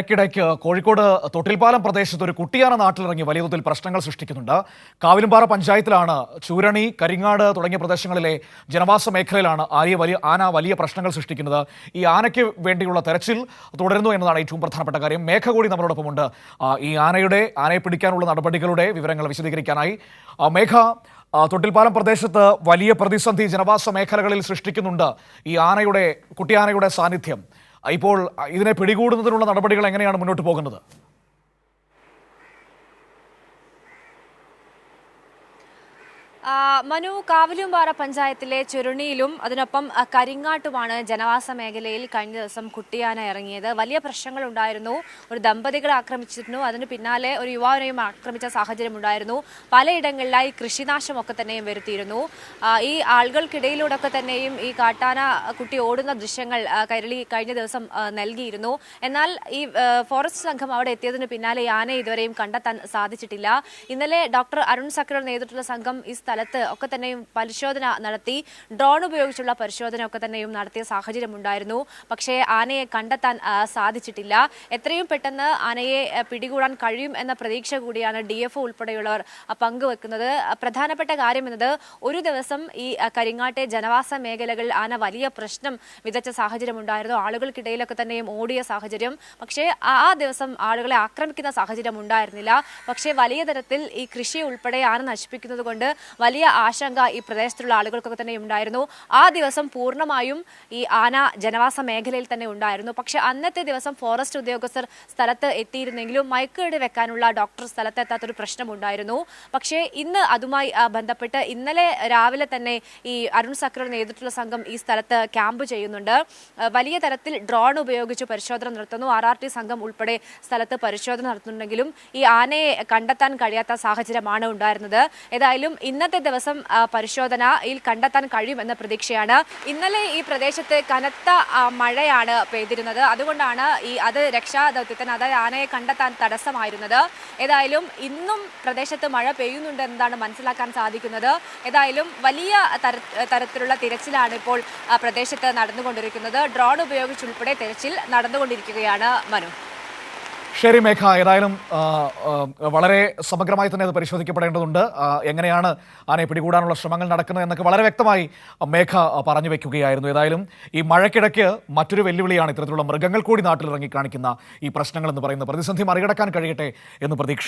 ഇടയ്ക്കിടയ്ക്ക് കോഴിക്കോട് തൊട്ടിൽപ്പാലം പ്രദേശത്ത് ഒരു കുട്ടിയാന നാട്ടിലിറങ്ങി വലിയ തോതിൽ പ്രശ്നങ്ങൾ സൃഷ്ടിക്കുന്നുണ്ട്. കാവിലുംപാറ പഞ്ചായത്തിലാണ് ചൂരണി കരിങ്ങാട് തുടങ്ങിയ പ്രദേശങ്ങളിലെ ജനവാസ മേഖലയിലാണ് ആര്യ വലിയ ആന വലിയ പ്രശ്നങ്ങൾ സൃഷ്ടിക്കുന്നത്. ഈ ആനയ്ക്ക് വേണ്ടിയുള്ള തെരച്ചിൽ തുടരുന്നു എന്നതാണ് ഏറ്റവും പ്രധാനപ്പെട്ട കാര്യം. മേഘ കൂടി നമ്മളോടൊപ്പമുണ്ട് ഈ ആനയുടെ ആനയെ പിടിക്കാനുള്ള നടപടികളുടെ വിവരങ്ങൾ വിശദീകരിക്കാനായി. മേഘ തൊട്ടിൽപ്പാലം പ്രദേശത്ത് വലിയ പ്രതിസന്ധി ജനവാസ മേഖലകളിൽ സൃഷ്ടിക്കുന്നുണ്ട് ഈ ആനയുടെ കുട്ടിയാനയുടെ സാന്നിധ്യം. ഇപ്പോൾ ഇതിനെ പിടികൂടുന്നതിനുള്ള നടപടികൾ എങ്ങനെയാണ് മുന്നോട്ട് പോകുന്നത്? മനു കാവിലുംപാറ പഞ്ചായത്തിലെ ചുരുണിയിലും അതിനൊപ്പം കരിങ്ങാട്ടുമാണ് ജനവാസ മേഖലയിൽ കഴിഞ്ഞ ദിവസം കുട്ടിയാന ഇറങ്ങിയത്. വലിയ പ്രശ്നങ്ങൾ ഉണ്ടായിരുന്നു ഒരു ദമ്പതികളെ ആക്രമിച്ചിരുന്നു. അതിന് പിന്നാലെ ഒരു യുവാവിനെയും ആക്രമിച്ച സാഹചര്യം ഉണ്ടായിരുന്നു പലയിടങ്ങളിലായി കൃഷിനാശമൊക്കെ തന്നെയും വരുത്തിയിരുന്നു. ഈ ആളുകൾക്കിടയിലൂടെ ഒക്കെ തന്നെയും ഈ കാട്ടാന കുട്ടി ഓടുന്ന ദൃശ്യങ്ങൾ കരളി കഴിഞ്ഞ ദിവസം നൽകിയിരുന്നു. എന്നാൽ ഈ ഫോറസ്റ്റ് സംഘം അവിടെ എത്തിയതിന് പിന്നാലെ യാനെ ഇതുവരെയും കണ്ടെത്താൻ സാധിച്ചിട്ടില്ല. ഇന്നലെ ഡോക്ടർ അരുൺ സക്രയുടെ നേതൃത്വത്തിലുള്ള സംഘം ഈ സ്ഥലത്ത് ഒക്കെ തന്നെയും പരിശോധന നടത്തി. ഡ്രോൺ ഉപയോഗിച്ചുള്ള പരിശോധന ഒക്കെ തന്നെയും നടത്തിയ സാഹചര്യം ഉണ്ടായിരുന്നു. പക്ഷേ ആനയെ കണ്ടെത്താൻ സാധിച്ചിട്ടില്ല. എത്രയും പെട്ടെന്ന് ആനയെ പിടികൂടാൻ കഴിയും എന്ന പ്രതീക്ഷ കൂടിയാണ് ഡി എഫ് ഉൾപ്പെടെയുള്ളവർ പങ്കുവെക്കുന്നത്. പ്രധാനപ്പെട്ട കാര്യം എന്നത് ഒരു ദിവസം ഈ കരിങ്ങാട്ടെ ജനവാസ മേഖലകളിൽ ആന വലിയ പ്രശ്നം വിതച്ച സാഹചര്യം ഉണ്ടായിരുന്നു. ആളുകൾക്കിടയിലൊക്കെ തന്നെയും ഓടിയ സാഹചര്യം. പക്ഷേ ആ ദിവസം ആളുകളെ ആക്രമിക്കുന്ന സാഹചര്യം ഉണ്ടായിരുന്നില്ല. പക്ഷേ വലിയ തരത്തിൽ ഈ കൃഷി ഉൾപ്പെടെ ആന നശിപ്പിക്കുന്നത് കൊണ്ട് വലിയ ആശങ്ക ഈ പ്രദേശത്തുള്ള ആളുകൾക്കൊക്കെ തന്നെ ഉണ്ടായിരുന്നു. ആ ദിവസം പൂർണമായും ഈ ആന ജനവാസ മേഖലയിൽ തന്നെ ഉണ്ടായിരുന്നു. പക്ഷെ അന്നത്തെ ദിവസം ഫോറസ്റ്റ് ഉദ്യോഗസ്ഥർ സ്ഥലത്ത് എത്തിയിരുന്നെങ്കിലും മയക്കേട് വെക്കാനുള്ള ഡോക്ടർ സ്ഥലത്ത് എത്താത്തൊരു പ്രശ്നമുണ്ടായിരുന്നു. പക്ഷേ ഇന്ന് അതുമായി ബന്ധപ്പെട്ട് ഇന്നലെ രാവിലെ തന്നെ ഈ അരുൺ സക്രയുടെ നേതൃത്വത്തിലുള്ള സംഘം ഈ സ്ഥലത്ത് ക്യാമ്പ് ചെയ്യുന്നുണ്ട്. വലിയ തരത്തിൽ ഡ്രോൺ ഉപയോഗിച്ച് പരിശോധന നടത്തുന്നു. ആർ ആർ ടി സംഘം ഉൾപ്പെടെ സ്ഥലത്ത് പരിശോധന നടത്തുന്നുണ്ടെങ്കിലും ഈ ആനയെ കണ്ടെത്താൻ കഴിയാത്ത സാഹചര്യമാണ് ഉണ്ടായിരുന്നത്. ഏതായാലും ഇന്നത്തെ ദിവസം ആ, പരിശോധനയിൽ കണ്ടെത്താൻ കഴിയുമെന്ന പ്രതീക്ഷയാണ്. ഇന്നലെ ഈ പ്രദേശത്ത് കനത്ത മഴയാണ് പെയ്തിരുന്നത്. അതുകൊണ്ടാണ് ഈ അത് രക്ഷാദൗത്യത്തിന് അതായത് ആനയെ കണ്ടെത്താൻ തടസ്സമായിരുന്നത്. ഏതായാലും ഇന്നും പ്രദേശത്ത് മഴ പെയ്യുന്നുണ്ട് എന്നതാണ് മനസ്സിലാക്കാൻ സാധിക്കുന്നത്. ഏതായാലും വലിയ തരത്തിലുള്ള തിരച്ചിലാണ് ഇപ്പോൾ പ്രദേശത്ത് നടന്നുകൊണ്ടിരിക്കുന്നത്. ഡ്രോൺ ഉപയോഗിച്ചുൾപ്പെടെ തിരച്ചിൽ നടന്നുകൊണ്ടിരിക്കുകയാണ് മനു. ശരി മേഘ ഏതായാലും വളരെ സമഗ്രമായി തന്നെ അത് പരിശോധിക്കപ്പെടേണ്ടതുണ്ട്. എങ്ങനെയാണ് ആനയെ പിടികൂടാനുള്ള ശ്രമങ്ങൾ നടക്കുന്നത് എന്നൊക്കെ വളരെ വ്യക്തമായി മേഘ പറഞ്ഞു വെക്കുകയായിരുന്നു. ഏതായാലും ഈ മഴക്കിടയ്ക്ക് മറ്റൊരു വെല്ലുവിളിയാണ് ഇത്തരത്തിലുള്ള മൃഗങ്ങൾ കൂടി നാട്ടിലിറങ്ങി കാണിക്കുന്ന ഈ പ്രശ്നങ്ങൾ എന്ന് പറയുന്നത്. പ്രതിസന്ധി മറികടക്കാൻ കഴിയട്ടെ എന്ന് പ്രതീക്ഷിക്കുന്നു.